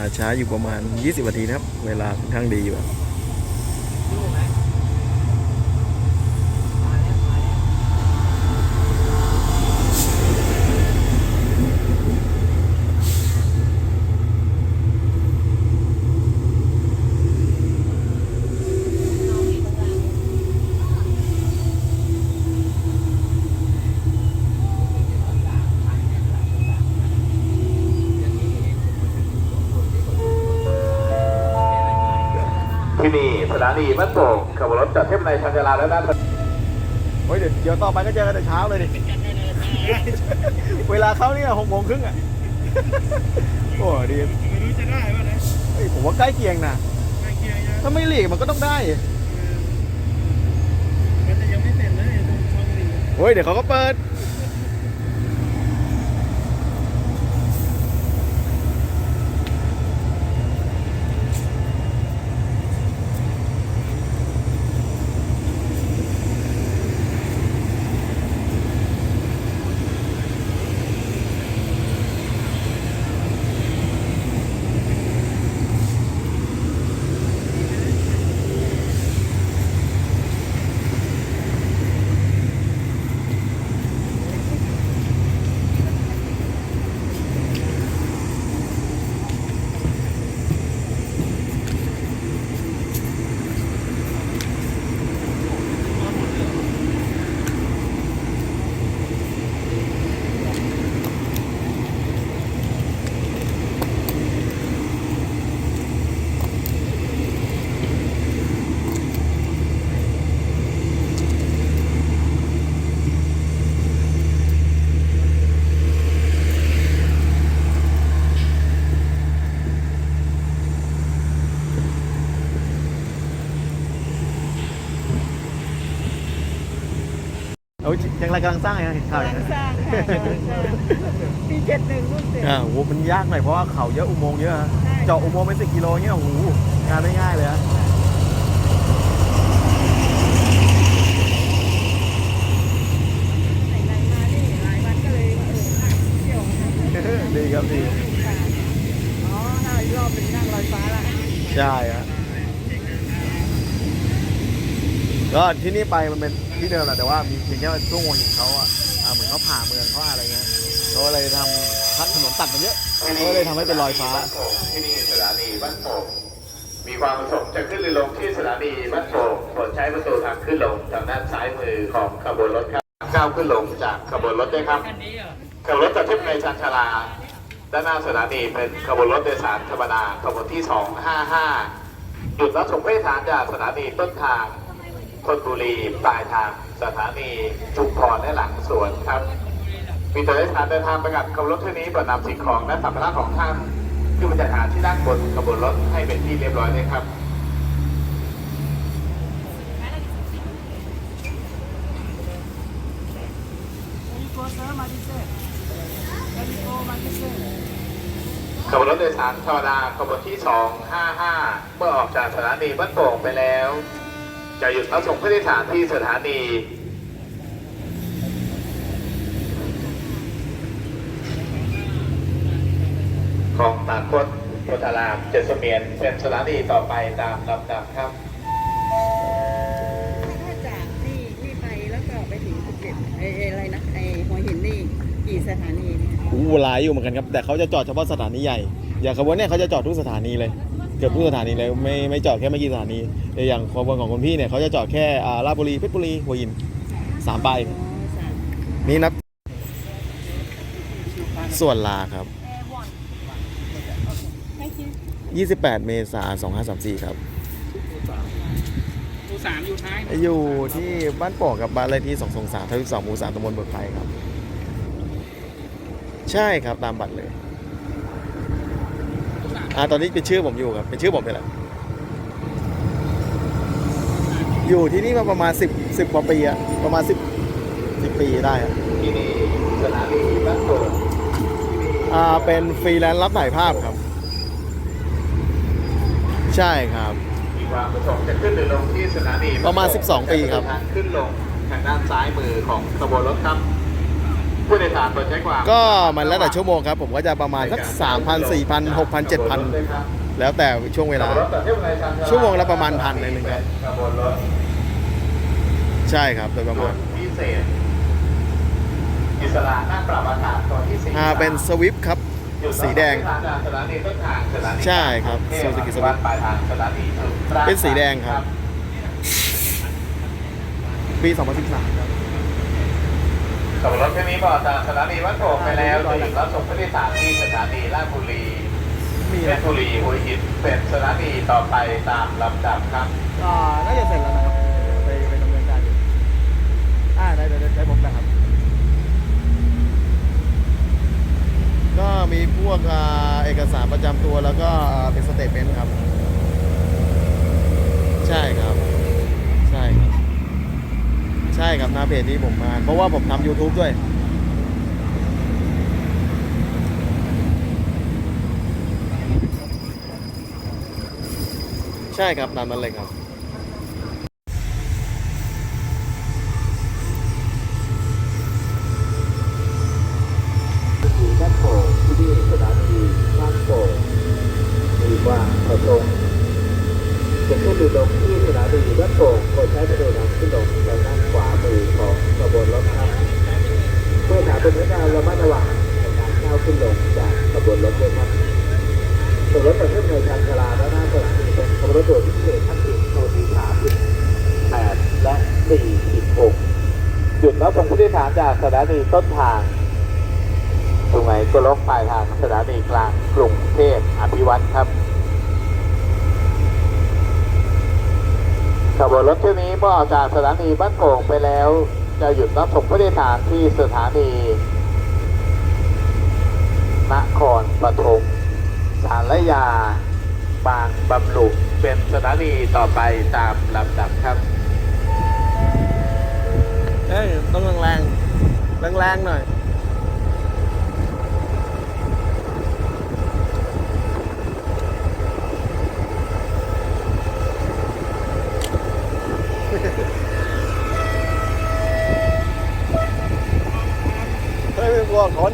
อ่าช้าอยู่ประมาณ 20นาทีนะครับ เวลาค่อนข้างดีอยู่อะ ที่นี่สถานีบ้านโป่งขับรถจากเทพในชันจราและด้านเฮ้ยเดี๋ยวเดี๋ยวต่อไปก็เจอกันแต่เช้าเลยดิ เวลาเขาเนี่ยหกโมงครึ่งอะ โอ้ดีไม่รู้จะได้ป่ะนะเฮ้ยผมว่าใกล้เคียงนะใกล้เคียงยังถ้าไม่หลีกมันก็ต้องได้มันจะยังไม่เสร็จเลยตรงช่องนี้เฮ้ยเดี๋ยวเขาก็เปิด ยยังไรกำลังสร้างไงเห็นข่าวกำอย่างลังนั้น สร้างค่ะกำลังสร้างปีเจ็ดหนึ่งรุ่นเสร็จ อ่าโหมันยากหน่อยเพราะว่าเขาเยอะอุโมงค์เยอะฮะใช่ เจาะอุโมงค์ไปสิกิโลเงี้ยโอ้โหงานไม่ง่ายเลยฮะไหนๆมานี่หลายวันก็เลยว่าเออนั่งเที่ยวนะคะดีครับดีค่ะอ๋อถ้าอีกรอบเป็นนั่งลอยฟ้าละ ใช่ฮะ ก็ที่นี่ไปมันเป็นที่เดิมแหละแต่ว่ามีเพียงแค่ว่าช่วงหัวหินเขาอะอ่าเหมือนเขาผ่าเมืองเขาอะไรเงี้ยเขาเลยทำพัดถนนตัดมันเยอะก็เลยทำให้เป็นรอยฟ้าบ้านโป่งที่นี่สถานีบ้านโป่งมีความประสงค์จะขึ้นหรือลงที่สถานีบ้านโป่งโปรดใช้ประตูทางขึ้นลงทางด้านซ้ายมือของขบวนรถครับก้าวขึ้นลงจากขบวนรถด้วยครับขบวนรถจากเทพในชันชาลา ด้านหน้าสถานีเป็นขบวนรถโดยสารธรรมดาขบวนที่ 255หยุดรับส่งผู้โดยสารจากสถานีต้นทาง ธนบุรีปลายทางสถานีชุมพรและหลังสวนครับ มีตัวโดยสารเดินทางไปกับขบวนรถเที่ยวนี้ปิดนำสิ่งของและสัมภาระของท่านขึ้นมาจัดหาที่ด้านบนขบวนรถให้เป็นที่เรียบร้อยเลยครับขบวนรถโดยสารธรรมดาขบวนที่ 255 เมื่อออกจากสถานีบ้านโป่งไปแล้ว จะหยุดรับส่งผู้โดยสารที่สถานีของตากคดโพธารามเจดเสมียนเป็นสถานีต่อไปตามลำดับครับถ้าจากนี่นี่ไปแล้วก็ไปถึงภูเก็ตไอ้ไอ้อะไรนะไอ้หัวหินนี่กี่สถานีเนี่ยอู้หลายอยู่เหมือนกันครับ แต่เขาจะจอดเฉพาะสถานีใหญ่ อย่างขบวนเนี่ยเขาจะจอดทุกสถานีเลย เกือบทุกสถานีเลยไม่ไม่จอดแค่ไม่กี่สถานีแต่อย่างขบวนของคุณพี่เนี่ยเขาจะจอดแค่อ่าราชบุรีเพชรบุรีหัวหินสามปลายอ๋อสามนี่นับส่วนลาครับ 28 เมษายน2534 ครับตูสามอยู่ท้ายอยู่ที่บ้านโป่งกับบ้านเลขที่223ทับ12หมู่3ตำบลเบิกไผ่ครับ ใช่ครับตามบัตรเลย อ่าตอนนี้เป็นชื่อผมอยู่ครับเป็นชื่อผมนี่แหละอยู่ที่นี่มาประมาณ10 10กว่าปีอะประมาณ10 10ปีได้อะที่นี่สถานีบ้านโป่งอ่าเป็นฟรีแลนซ์รับถ่ายภาพครับ ใช่ครับมีความประสงค์จะขึ้นหรือลงที่สถานีประมาณ 12 ปีครับทางขึ้นลงทางด้านซ้ายมือของขบวนรถครับ ผู้โดยสารโปรดใช้ความก็มันแล้วแต่ชั่วโมงครับ ผมก็จะประมาณสัก3,000 4,000 6,000 7,000แล้วแต่ช่วงเวลา ชั่วโมงละประมาณพันหนึ่งครับขบวนรถใช่ครับโดยประมาณพิเศษอิสระนั่งปรับอากาศตัวที่สี่อ่าเป็นสวิฟครับ สีแดงสถานีต้นทางสถานีใช่ครับเทพ Suzuki Swift ปลายทางสถานีสุราษฎร์เป็นสีแดงครับ ปี 2013ครับ ขบวนรถเที่ยวนี้บอกจากสถานีวัดโป่งไปแล้วจะหยุดรับส่งผู้โดยสารที่สถานีราชบุรีมีเพอะไรชรบุรีหัวหินเป็นสถานีต่อไปตามลำดับครับอ่าน่าจะเสร็จแล้วนะครับไปไปดำเนินการอยู่อ่าได้ได้ได้ได้ผมนะครับ ก็มีพวกอ่าเอกสารประจำตัวแล้วก็อ่าเป็นสเตทเมนต์ครับ ใช่ครับใช่ครับ ใช่ครับหน้าเพจที่ผมมา เพราะว่าผมทำ YouTube ด้วย ใช่ครับตามนั้นเลยครับที่สถานีบ้านโป่งมีว่าประสง ค์จะขึ้นหรือลงที่สถานีบ้านโป่งโปรดใช้ประตูน้ำขึ้นลงทางด้านขวามือของขบวนรถครับเพื่อหาเป็นพนักงานระมัดระวังในการก้าขึ้นลงจากขบวนรถด้วยครับขบวนรถเปิดขึ้นในชานชลาและหน้าสถามบินเป็นขบวนรถด่วนพิเศษทั้งสี่ตัวที่สามแปดและสี่สิบหกหยุดรับส่งผู้โดยสารจากสถานีต้นทางสุไหงโกลกปลายทางสถานีกลางกรุงเทพอภิวัตรครับ บวนรถเที่ยวนี้เมื่อออกจากสถานีบ้านโป่งไปแล้ว จะหยุดรับส่งผู้โดยสารที่สถานีนครปฐมสารยา บางบำรุงเป็นสถานีต่อไปตามลำดับ วงทน